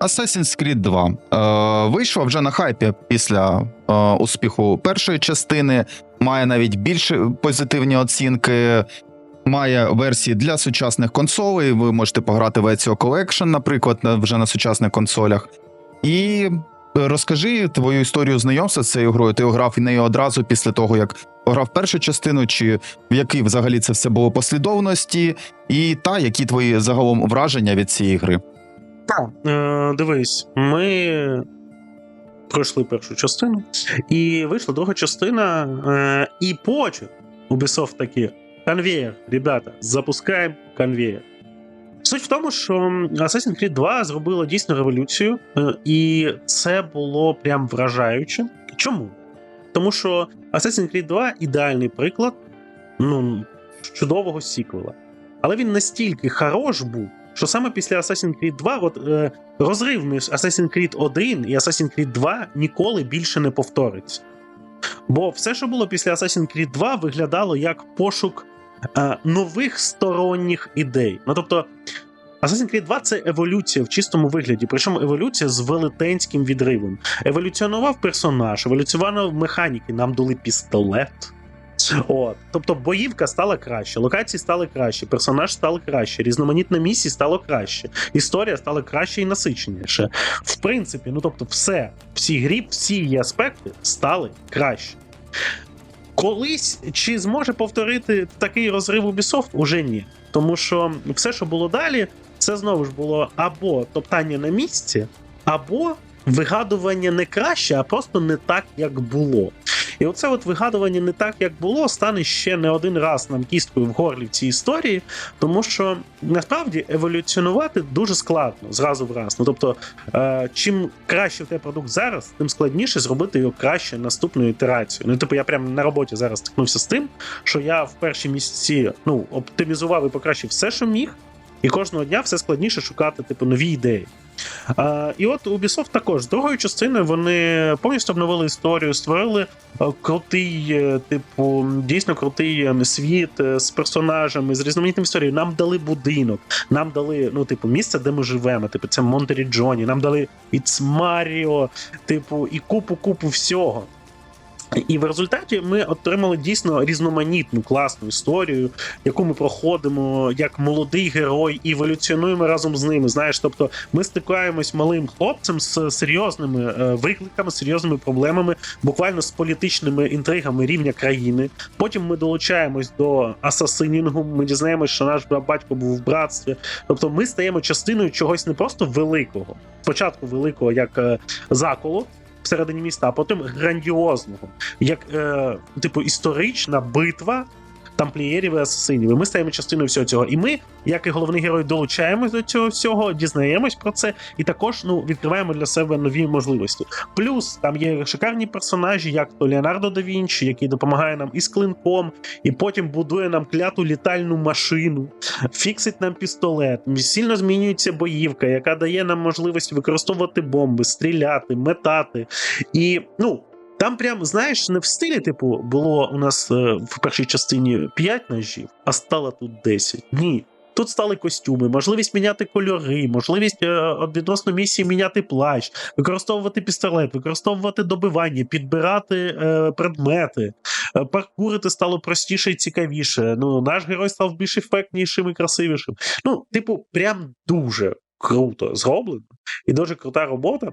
Assassin's Creed 2 е, вийшла вже на хайпі після е, успіху першої частини. Має навіть більш позитивні оцінки. Має версії для сучасних консолей. Ви можете пограти в Ezio Collection, наприклад, вже на сучасних консолях. І розкажи твою історію знайомства з цією грою. Ти грав в неї одразу після того, як грав першу частину, чи в якій взагалі це все було послідовності, і та які твої загалом враження від цієї гри. Е, дивись, ми пройшли першу частину, і вийшла друга частина, е, і потім Ubisoft такі конвейер, ребята, запускаємо конвейер. Суть в тому, що Assassin's Creed 2 зробила дійсно революцію, е, і це було прям вражаюче. Чому? Тому що Assassin's Creed 2 ідеальний приклад ну, чудового сіквела. Але він настільки хорош був, що саме після Assassin's Creed 2 от, е, розрив між Assassin's Creed 1 і Assassin's Creed 2 ніколи більше не повториться. Бо все, що було після Assassin's Creed 2, виглядало як пошук е, нових сторонніх ідей. Ну тобто, Assassin's Creed 2 це еволюція в чистому вигляді, причому еволюція з велетенським відривом. Еволюціонував персонаж, еволюціонував механіки, нам дали пістолет. От. Тобто боївка стала краще, локації стали краще, персонаж став краще, різноманітна місії стало краще, історія стала краще і насиченіше. В принципі, ну тобто, все, в цій грі, всі її аспекти стали краще. Колись чи зможе повторити такий розрив Ubisoft? Уже ні. Тому що все, що було далі, це знову ж було або топтання на місці, або вигадування не краще, а просто не так, як було. І оце от вигадування не так, як було, стане ще не один раз нам кісткою в горлі в цій історії, тому що насправді еволюціонувати дуже складно зразу в раз. Ну тобто, е, чим краще в тебе продукт зараз, тим складніше зробити його краще наступною ітерацією. Ну, типу, я прямо на роботі зараз стикнувся з тим, що я в перші місяці ну, оптимізував і покращив все, що міг. І кожного дня все складніше шукати типу нові ідеї. І от Ubisoft також з другою частиною вони повністю обновили історію, створили е, крутий, е, типу, дійсно крутий е, світ з персонажами, з різноманітними історією. Нам дали будинок, нам дали ну, типу, місце, де ми живемо. Типу, це Монтері Джоні, нам дали It's Mario, типу, і купу-купу всього. І в результаті ми отримали дійсно різноманітну класну історію, яку ми проходимо як молодий герой і еволюціонуємо разом з ними. Знаєш, тобто ми стикаємось малим хлопцем з серйозними е, викликами, серйозними проблемами, буквально з політичними інтригами рівня країни. Потім ми долучаємось до асасинінгу. Ми дізнаємось, що наш батько був в братстві. Тобто, ми стаємо частиною чогось не просто великого, спочатку великого як е, заколот, всередині міста, а потім грандіозного, як е, типу історична битва тамплієрів і асасинів. І ми стаємо частиною всього цього. І ми, як і головний герой, долучаємось до цього всього, дізнаємось про це, і також ну відкриваємо для себе нові можливості. Плюс там є шикарні персонажі, як то Леонардо да Вінчі, який допомагає нам із клинком, і потім будує нам кляту літальну машину, фіксить нам пістолет. Сильно змінюється боївка, яка дає нам можливість використовувати бомби, стріляти, метати. І ну. Там прям, знаєш, не в стилі, типу, було у нас е, в першій частині 5 ножів, а стало тут 10. Ні. Тут стали костюми, можливість міняти кольори, можливість е, відносно місії міняти плащ, використовувати пістолет, використовувати добивання, підбирати е, предмети, е, паркурити стало простіше і цікавіше. Ну, наш герой став більш ефектнішим і красивішим. Ну, типу, прям дуже круто зроблено і дуже крута робота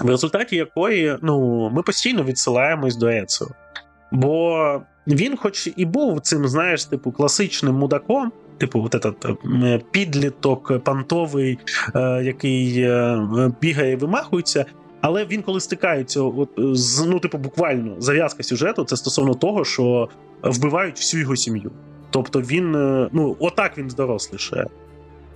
в результаті якої ну, ми постійно відсилаємось до Еціо. Бо він, хоч і був цим, знаєш, типу, класичним мудаком, типу, от этот, е, підліток пантовий, е, який е, бігає вимахується. Але він, коли стикається, от, з ну, типу, буквально зав'язка сюжету, це стосовно того, що вбивають всю його сім'ю. Тобто він, ну, отак він здорослішає.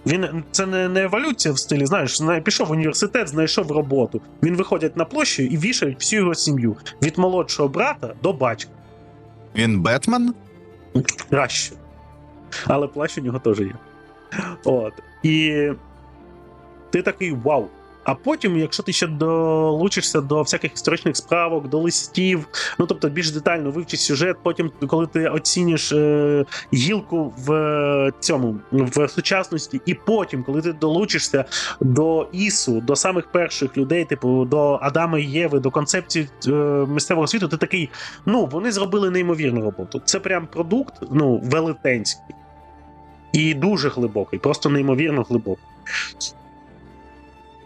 Він це не, не еволюція в стилі, знаєш, пішов в університет, знайшов роботу. Він виходить на площу і вішають всю його сім'ю від молодшого брата до батька. Він Бетмен? Краще. Але плащ у нього теж є. От. І ти такий вау. А потім, якщо ти ще долучишся до всяких історичних справок, до листів, ну тобто більш детально вивчиш сюжет, потім, коли ти оціниш е, гілку в е, цьому в сучасності, і потім, коли ти долучишся до ісу, до самих перших людей, типу до Адама і Єви, до концепції е, місцевого світу, ти такий, ну вони зробили неймовірну роботу. Це прям продукт, ну велетенський і дуже глибокий, просто неймовірно глибокий.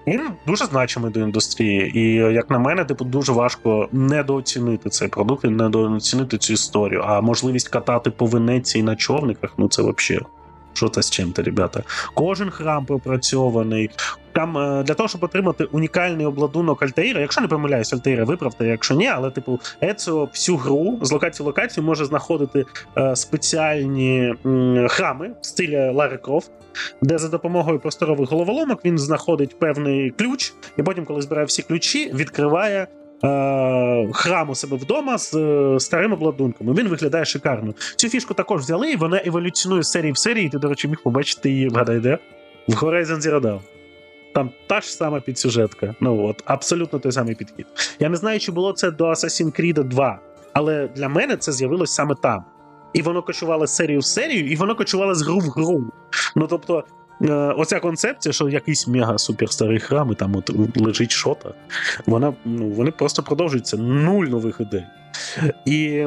Він дуже значимий до індустрії, і як на мене, типу, дуже важко недооцінити цей продукт і недооцінити цю історію. А можливість катати по Венеції на човниках, ну це взагалі. Що це з чим-то, ребята? Кожен храм пропрацьований. Там е, для того, щоб отримати унікальний обладунок Альтаїра, якщо не помиляюсь, Альтаїра виправте, якщо ні, але типу Еціо всю гру з локації в локацію може знаходити е, спеціальні м, храми в стилі Лари Крофт, де за допомогою просторових головоломок він знаходить певний ключ, і потім, коли збирає всі ключі, відкриває. е, Храм у себе вдома з е, старим обладунком. Він виглядає шикарно. Цю фішку також взяли, і вона еволюціонує з серії в серії. Ти, до речі, міг побачити її, вгадай, де? В Horizon Zero Dawn. Там та ж сама підсюжетка. Ну от, абсолютно той самий підхід. Я не знаю, чи було це до Assassin's Creed 2, але для мене це з'явилось саме там. І воно кочувало серію в серію, і воно кочувало з гру в гру. Ну тобто, е, оця концепція, що якийсь мега суперстарий храм, і там от лежить шота, вона ну, вони просто продовжуються нуль нових ідей. І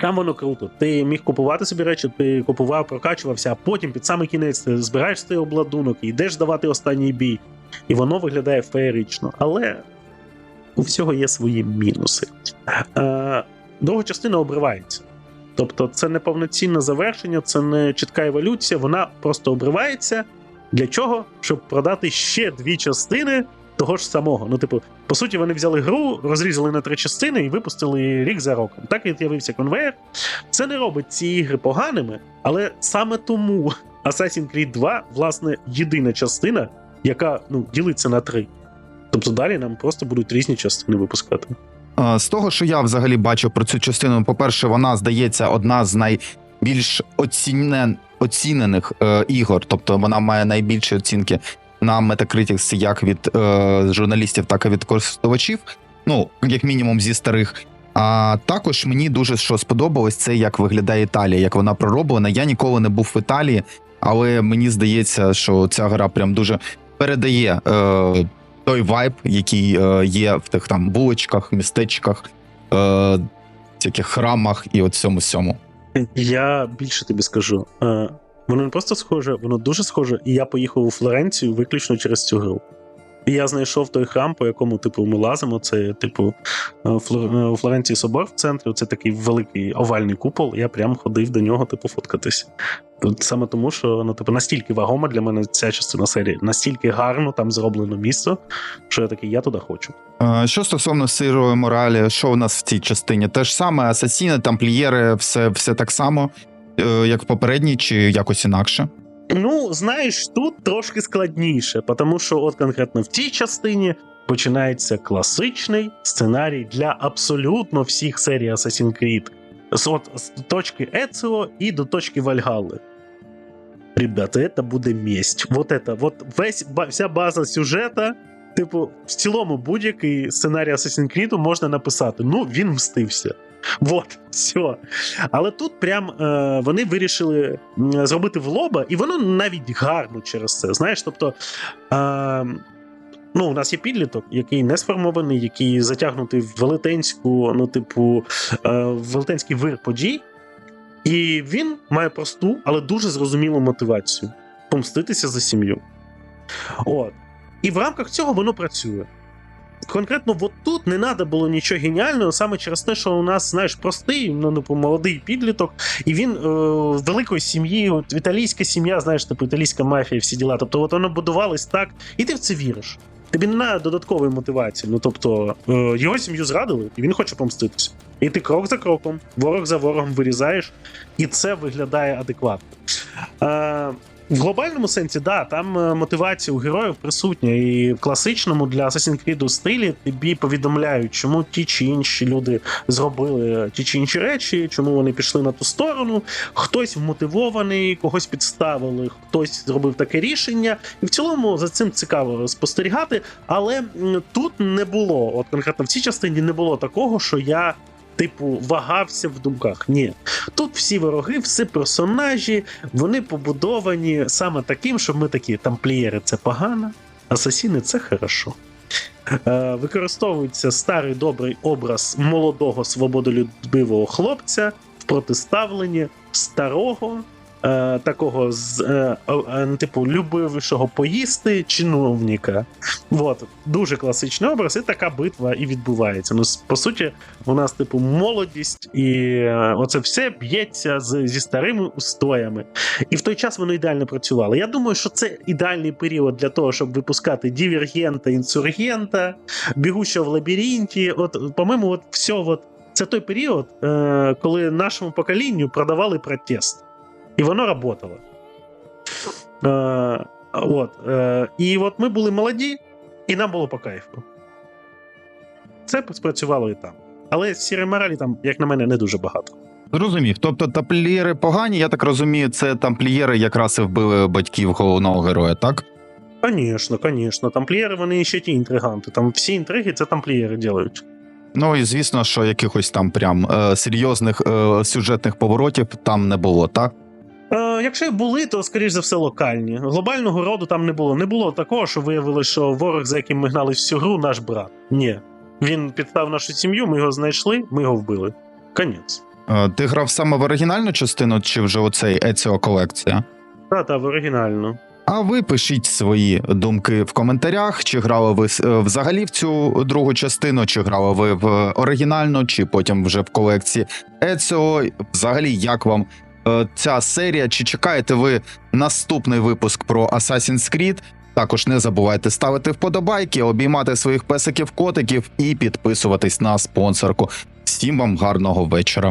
там воно круто. Ти міг купувати собі речі, ти купував, прокачувався, а потім під самий кінець ти збираєш цей обладунок і йдеш давати останній бій. І воно виглядає феєрично. Але у всього є свої мінуси. Е, друга частина обривається. Тобто, це не повноцінне завершення, це не чітка еволюція, вона просто обривається. Для чого? Щоб продати ще дві частини того ж самого. Ну, типу, по суті, вони взяли гру, розрізали на три частини і випустили рік за роком. Так і з'явився конвейер. Це не робить ці ігри поганими, але саме тому Assassin's Creed 2, власне, єдина частина, яка ну, ділиться на три. Тобто далі нам просто будуть різні частини випускати. З того, що я взагалі бачу про цю частину, по-перше, вона здається одна з найбільш оцінен, оцінених е, ігор, тобто вона має найбільші оцінки на Metacritics як від е, журналістів, так і від користувачів. Ну, як мінімум, зі старих. А також мені дуже що сподобалось, це як виглядає Італія, як вона пророблена. Я ніколи не був в Італії, але мені здається, що ця гра прям дуже передає е, той вайб, який е, є в тих там булочках, містечках, е, всяких храмах і от цьому сьому. Я більше тобі скажу. Воно не просто схоже, воно дуже схоже, і я поїхав у Флоренцію виключно через цю гру. І я знайшов той храм, по якому, типу, ми лазимо. Це, типу, е, е, у Флоренції собор в центрі. Це такий великий овальний купол. Я прям ходив до нього, типу, фоткатись. Тут Саме тому, що ну, типу, настільки вагома для мене ця частина серії, настільки гарно там зроблено місто, що я такий, я туди хочу. Що стосовно сирої моралі, що у нас в цій частині? Те ж саме, асасіни, тамплієри, все, все так само, як в попередній, чи якось інакше. Ну, знаєш, тут трошки складніше, тому що, от конкретно в цій частині починається класичний сценарій для абсолютно всіх серій Assassin's Creed. З, от, з точки Еціо і до точки Вальгалли. Ребята, это буде месть. Вот это, вот весь, вся база сюжета. Типу, в цілому будь-який сценарій Assassin's Creed можна написати. Ну, він мстився. Вот, все. Але тут прям е, вони вирішили зробити в лоба, і воно навіть гарно через це. Знаєш, тобто. Е, Ну, у нас є підліток, який не сформований, який затягнутий в велетенську, ну, типу, е, велетенський вир подій. І він має просту, але дуже зрозумілу мотивацію помститися за сім'ю. От. І в рамках цього воно працює. Конкретно, от тут не треба було нічого геніального, саме через те, що у нас, знаєш, простий, ну, типу, молодий підліток, і він е, великої сім'ї, от, італійська сім'я, знаєш, типу італійська мафія, всі діла. Тобто, от воно будувалось так, і ти в це віриш. Тобі не треба додаткової мотивації. Ну тобто, е, його сім'ю зрадили, і він хоче помститися. І ти крок за кроком, ворог за ворогом вирізаєш, і це виглядає адекватно. Е, В глобальному сенсі, да, там е, мотивація у героїв присутня, і в класичному для Assassin's Creed стилі тобі повідомляють, чому ті чи інші люди зробили ті чи інші речі, чому вони пішли на ту сторону. Хтось вмотивований, когось підставили, хтось зробив таке рішення. І в цілому за цим цікаво спостерігати. Але тут не було, от конкретно в цій частині не було такого, що я. Типу, вагався в думках. Ні. Тут всі вороги, всі персонажі, вони побудовані саме таким, що ми такі тамплієри це погано, асасіни це хорошо. Е, використовується старий добрий образ молодого свободолюбивого хлопця в протиставленні старого. Е, такого з е, е, типу любившого поїсти чиновника. От, дуже класичний образ, і така битва і відбувається. Ну, по суті, у нас, типу, молодість, і е, оце все б'ється з, зі старими устоями. І в той час воно ідеально працювало. Я думаю, що це ідеальний період для того, щоб випускати дивергента, інсургента, бігущого в лабіринті. От, по-моєму, от все, от, це той період, е, коли нашому поколінню продавали протест. І воно работало. Е, от, е, і от ми були молоді, і нам було по кайфу. Це спрацювало і там. Але сірої моралі там, як на мене, не дуже багато. Зрозумів. Тобто тамплієри погані, я так розумію, це тамплієри якраз і вбили батьків головного героя, так? Звісно, звісно. Тамплієри вони ще ті інтриганти. Там всі інтриги це тамплієри ділають. Ну і звісно, що якихось там прям е, серйозних е, сюжетних поворотів там не було, так? Якщо були, то скоріш за все локальні. Глобального роду там не було. Не було такого, що виявилося, що ворог, за яким ми гнали всю гру, наш брат. Ні. Він підстав нашу сім'ю, ми його знайшли, ми його вбили. Конець. Ти грав саме в оригінальну частину, чи вже оцей Еціо колекція? Та, та, в оригінальну. А ви пишіть свої думки в коментарях, чи грали ви е, взагалі в цю другу частину, чи грали ви в оригінальну, чи потім вже в колекції Еціо. Взагалі, як вам ця серія? Чи чекаєте ви наступний випуск про Assassin's Creed? Також не забувайте ставити вподобайки, обіймати своїх песиків-котиків і підписуватись на спонсорку. Всім вам гарного вечора.